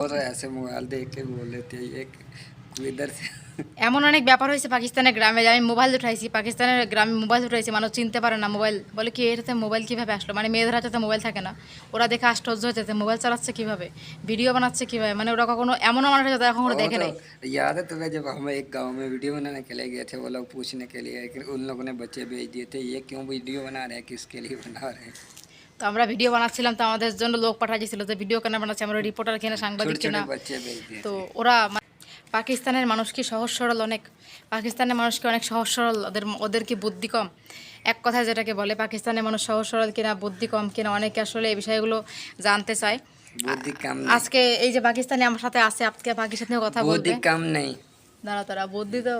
और ऐसे मोबाइल देख के बोल लेते हैं ये इधर से এমন অনেক ব্যাপার হয়েছে পাকিস্তানের গ্রামে যে আমি মোবাইল উঠাইছি পাকিস্তানের গ্রামে মোবাইল উঠাইছি মানুষ চিনতে পারে না মোবাইল বলে কি এটাতে মোবাইল কীভাবে আসলো মানে মেয়েদের হাতে তো মোবাইল থাকে না ওরা দেখে আশ্চর্য হচ্ছে মোবাইল চালাচ্ছে কীভাবে ভিডিও বানাচ্ছে কীভাবে মানে ওরা কখনো এমনও মানুষ আছে যারা কখনো দেখে वो নাই तो याद है तुम्हें जब हम एक गांव में वीडियो बनाने के लिए गए थे वो लोग पूछने के लिए कि उन लोगों ने बच्चे भेज दिए थे ये क्यों वीडियो बना रहे हैं किसके लिए बना रहे हैं তো আমরা ভিডিও বানাচ্ছিলাম তো আমাদের জন্য লোক পাঠাচ্ছিল যে ভিডিও কেন বানাচ্ছে আমরা রিপোর্টার কেনা সাংবাদিক কেনা তো ওরা পাকিস্তানের মানুষ কি সহজ সরল অনেক? পাকিস্তানের মানুষকে অনেক সহজ সরল? ওদের ওদের কি বুদ্ধি কম? এক কথায় যেটাকে বলে পাকিস্তানের মানুষ সহজ সরল কিনা বুদ্ধি কম কিনা অনেকে আসলে এই বিষয়গুলো জানতে চায়। আজকে এই যে পাকিস্তানি আমার সাথে আছে আজকে পাকিস্তানের কথা বলতে কাম নেই। দাঁড়া তারা বুদ্ধি তো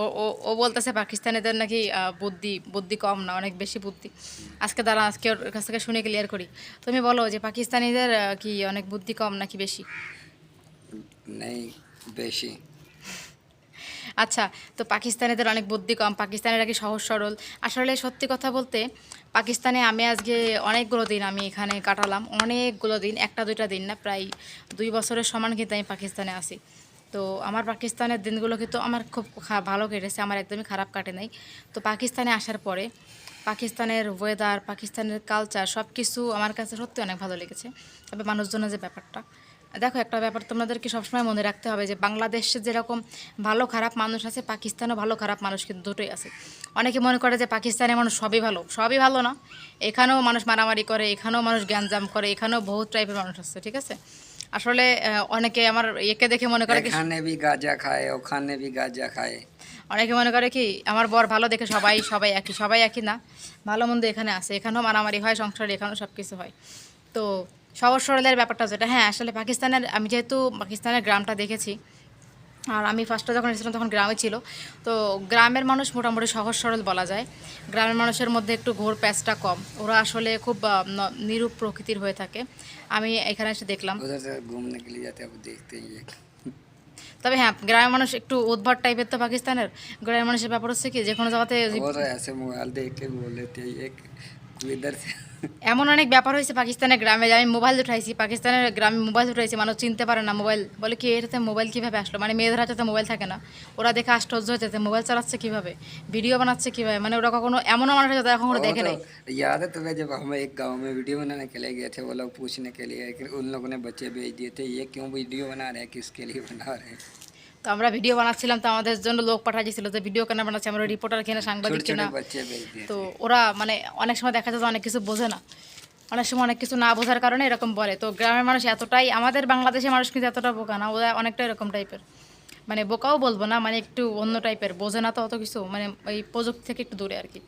ও ও বলতেছে পাকিস্তানিদের নাকি বুদ্ধি বুদ্ধি কম না অনেক বেশি বুদ্ধি। আজকে দাঁড়া আজকে ওর কাছ থেকে শুনে ক্লিয়ার করি। তুমি বলো যে পাকিস্তানিদের কি অনেক বুদ্ধি কম নাকি বেশি? নেই বেশি। আচ্ছা তো পাকিস্তানিদের অনেক বুদ্ধি কম পাকিস্তানের নাকি সহজ সরল? আসলে সত্যি কথা বলতে পাকিস্তানে আমি আজকে অনেকগুলো দিন আমি এখানে কাটালাম অনেকগুলো দিন একটা দুইটা দিন না প্রায় দুই বছরের সমান কিন্তু আমি পাকিস্তানে আসি তো আমার পাকিস্তানের দিনগুলো কিন্তু আমার খুব ভালো কেটেছে, আমার একদমই খারাপ কাটে নাই। তো পাকিস্তানে আসার পরে, পাকিস্তানের ওয়েদার পাকিস্তানের কালচার সব কিছু আমার কাছে সত্যি অনেক ভালো লেগেছে। তবে মানুষজনের যে ব্যাপারটা, দেখো একটা ব্যাপার তোমাদেরকে সবসময় মনে রাখতে হবে যে বাংলাদেশে যেরকম ভালো খারাপ মানুষ আছে, পাকিস্তানও ভালো খারাপ মানুষ কিন্তু দুটোই আছে। অনেকে মনে করে যে পাকিস্তানের মানুষ সবই ভালো সবই ভালো না। এখানেও মানুষ মারামারি করে, এখানেও মানুষ গ্যাঞ্জাম করে, এখানেও বহুত টাইপের মানুষ আছে, ঠিক আছে? আসলে অনেকে আমার একে দেখে মনে করে এখানে ভি গাঁজা খায় ওখানে ভি গাঁজা খায়। অনেকে মনে করে কি আমার বর ভালো দেখে সবাই সবাই একই সবাই একই না। ভালো মন্দ এখানে আছে এখানেও মারামারি হয় সংসারে এখানেও সব কিছু হয়। তো সহজ সরলের ব্যাপারটা যেটা হ্যাঁ আসলে পাকিস্তানের আমি যেহেতু পাকিস্তানের গ্রামটা দেখেছি আর আমি ফার্স্টে যখন এসেছিলাম তখন গ্রামে ছিল। তো গ্রামের মানুষ মোটামুটি সহজ সরল বলা যায়। গ্রামের মানুষের মধ্যে একটু ঘোর প্যাচটা কম। ওরা আসলে খুব নিরূপ প্রকৃতির হয়ে থাকে। আমি এখানে এসে দেখলাম। তবে হ্যাঁ গ্রামের মানুষ একটু উদ্ভট টাইপের তো পাকিস্তানের। গ্রামের মানুষের ব্যাপার হচ্ছে কি যে কোনো জায়গাতে और ऐसे मोबाइल देख के बोल लेते हैं ये इधर से এমন অনেক ব্যাপার হয়েছে পাকিস্তানের গ্রামে যে আমি মোবাইল উঠাইছি পাকিস্তানের গ্রামে মোবাইল উঠাইছি মানুষ চিনতে পারে না মোবাইল বলে কি এটাতে মোবাইল কীভাবে আসলো মানে মেয়েদের হাতে তো মোবাইল থাকে না ওরা দেখে আশ্চর্য হচ্ছে মোবাইল চালাচ্ছে কীভাবে ভিডিও বানাচ্ছে কীভাবে মানে ওরা কখনো এমনও মানুষ আছে যারা কখনো वो দেখে तो নাই याद है तुम्हें जब हम एक गांव में वीडियो बनाने के लिए गए थे वो लोग पूछने के लिए कि उन लोगों ने बच्चे भेज दिए थे ये क्यों वीडियो बना रहे हैं किसके लिए बना रहे हैं তো আমরা ভিডিও বানাচ্ছিলাম তো আমাদের জন্য লোক পাঠাইছিল যে ভিডিও কেন বানাচ্ছি আমরা রিপোর্টার কিনা সাংবাদিক না তো ওরা মানে অনেক সময় দেখা যায় অনেক কিছু বোঝে না। অনেক সময় অনেক কিছু না বোঝার কারণে এরকম বলে। তো গ্রামের মানুষ এতটাই আমাদের বাংলাদেশের মানুষ কিন্তু এতটা বোকা না ওরা অনেকটা এরকম টাইপের। মানে বোকাও বলব না মানে একটু অন্য টাইপের বোঝে না তো অত কিছু মানে এই প্রযুক্তি থেকে একটু দূরে আর কি।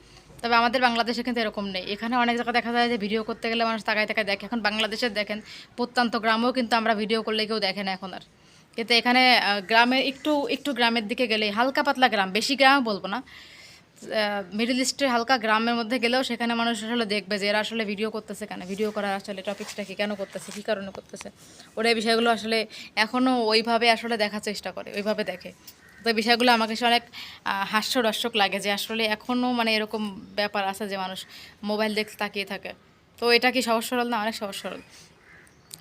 তবে আমাদের বাংলাদেশে কিন্তু এরকম নেই। এখানে অনেক জায়গায় দেখা যায় যে ভিডিও করতে গেলে মানুষ তাকায় তাকায় দেখে। এখন বাংলাদেশের দেখেন প্রত্যন্ত গ্রামেও কিন্তু আমরা ভিডিও করলে কেউ দেখে না এখন আর। কিন্তু এখানে গ্রামে একটু একটু গ্রামের দিকে গেলে হালকা পাতলা গ্রাম, বেশি গ্রাম বলব না। মিডল ইস্টের হালকা গ্রামের মধ্যে গেলেও সেখানে মানুষ আসলে দেখবে যে এরা আসলে ভিডিও করতেছে কেন? ভিডিও করার আসলে টপিক্সটা কি? কেন করতেছে? কী কারণে করতেছে? ওরা এই বিষয়গুলো আসলে এখনও ওইভাবে আসলে দেখার চেষ্টা করে, ওইভাবে দেখে। তো বিষয়গুলো আমাকে কাছে অনেক হাস্যরস্যক লাগে যে আসলে এখনও মানে এরকম ব্যাপার আছে যে মানুষ মোবাইল দেখতে তাকিয়ে থাকে। তো এটা কি সহজ সরল? না, অনেক সহজ সরল।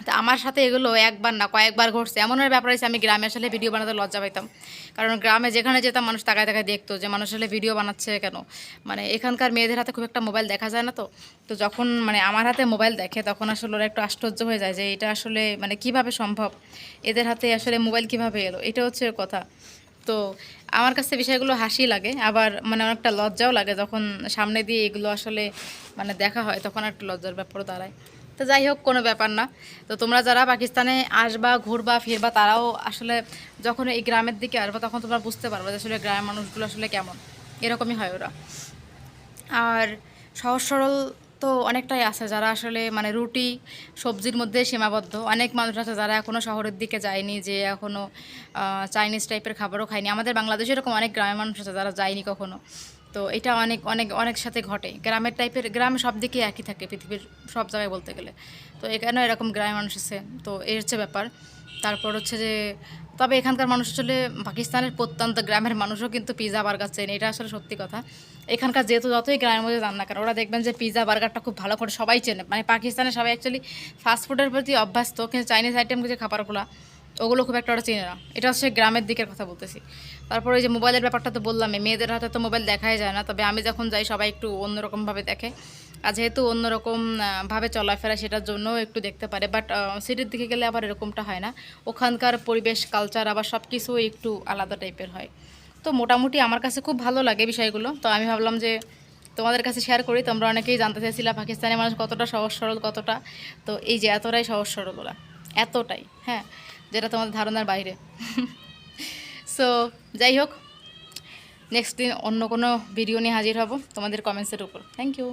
তা আমার সাথে এগুলো একবার না, কয়েকবার ঘটছে। এমন একটা ব্যাপার হয়েছে, আমি গ্রামে আসলে ভিডিও বানাতে লজ্জা পাইতাম। কারণ গ্রামে যেখানে যেতাম, মানুষ তাকায় তাকায় দেখতো যে মানুষ আসলে ভিডিও বানাচ্ছে কেন? মানে এখানকার মেয়েদের হাতে খুব একটা মোবাইল দেখা যায় না তো? তো যখন মানে আমার হাতে মোবাইল দেখে, তখন আসলে ওরা একটু আশ্চর্য হয়ে যায় যে এটা আসলে মানে কীভাবে সম্ভব? এদের হাতে আসলে মোবাইল কীভাবে এলো? এটা হচ্ছে কথা। তো আমার কাছে বিষয়গুলো হাসি লাগে, আবার মানে অনেকটা লজ্জাও লাগে যখন সামনে দিয়ে এগুলো আসলে মানে দেখা হয়, তখন একটা লজ্জার ব্যাপারও দাঁড়ায়। তো যাই হোক, কোনো ব্যাপার না। তো তোমরা যারা পাকিস্তানে আসবা, ঘুরবা, ফিরবা, তারাও আসলে যখন এই গ্রামের দিকে আসবা, তখন তোমরা বুঝতে পারবে যে আসলে গ্রামের মানুষগুলো আসলে কেমন। এরকমই হয় ওরা। আর সহজ সরল তো অনেকটাই আছে, যারা আসলে মানে রুটি সবজির মধ্যে সীমাবদ্ধ। অনেক মানুষ আছে যারা এখনও শহরের দিকে যায়নি, যে এখনও চাইনিজ টাইপের খাবারও খায়নি। আমাদের বাংলাদেশে এরকম অনেক গ্রামের মানুষ আছে যারা যায়নি কখনো। তো এটা অনেক অনেক অনেক সাথে ঘটে। গ্রামের টাইপের গ্রাম সব দিকে একই থাকে, পৃথিবীর সব জায়গায় বলতে গেলে। তো এখানেও এরকম গ্রামের মানুষ আছে, তো এই হচ্ছে ব্যাপার। তারপর হচ্ছে যে, তবে এখানকার মানুষ আসলে পাকিস্তানের প্রত্যন্ত গ্রামের মানুষও কিন্তু পিৎজা বার্গার চেন, এটা আসলে সত্যি কথা। এখানকার যেহেতু যতই গ্রামের মধ্যে যান না ওরা দেখবেন যে পিৎজা বার্গারটা খুব ভালো করে সবাই চেনে। মানে পাকিস্তানে সবাই অ্যাকচুয়ালি ফাস্টফুডের প্রতি অভ্যস্ত, কিন্তু চাইনিজ আইটেম যে খাবারগুলো ওগুলো খুব একটা ওরা চেনে না। এটা হচ্ছে গ্রামের দিকের কথা বলতেছি। তারপরে ওই যে মোবাইলের ব্যাপারটা তো বললাম মেয়েদের হাতে তো মোবাইল দেখাই যায় না। তবে আমি যখন যাই সবাই একটু অন্যরকমভাবে দেখে। আর যেহেতু অন্যরকম আহ, চলাফেরা সেটার জন্যও একটু দেখতে পারে। বাট সিটির দিকে গেলে আবার এরকমটা হয় না। ওখানকার পরিবেশ কালচার আবার সব কিছু একটু আলাদা টাইপের হয়। তো মোটামুটি আমার কাছে খুব ভালো লাগে বিষয়গুলো। তো আমি ভাবলাম যে তোমাদের কাছে শেয়ার করি। তোমরা অনেকেই জানতে চাইছিলা পাকিস্তানি মানুষ কতটা সহজ সরল কতটা। তো এই যে এতটাই সহজ সরল ওরা। এতটাই হ্যাঁ। যেটা তোমাদের ধারণার বাইরে। সো যাই হোক নেক্সট দিন অন্য কোনো ভিডিও নিয়ে হাজির হব তোমাদের কমেন্টসের উপর। Thank you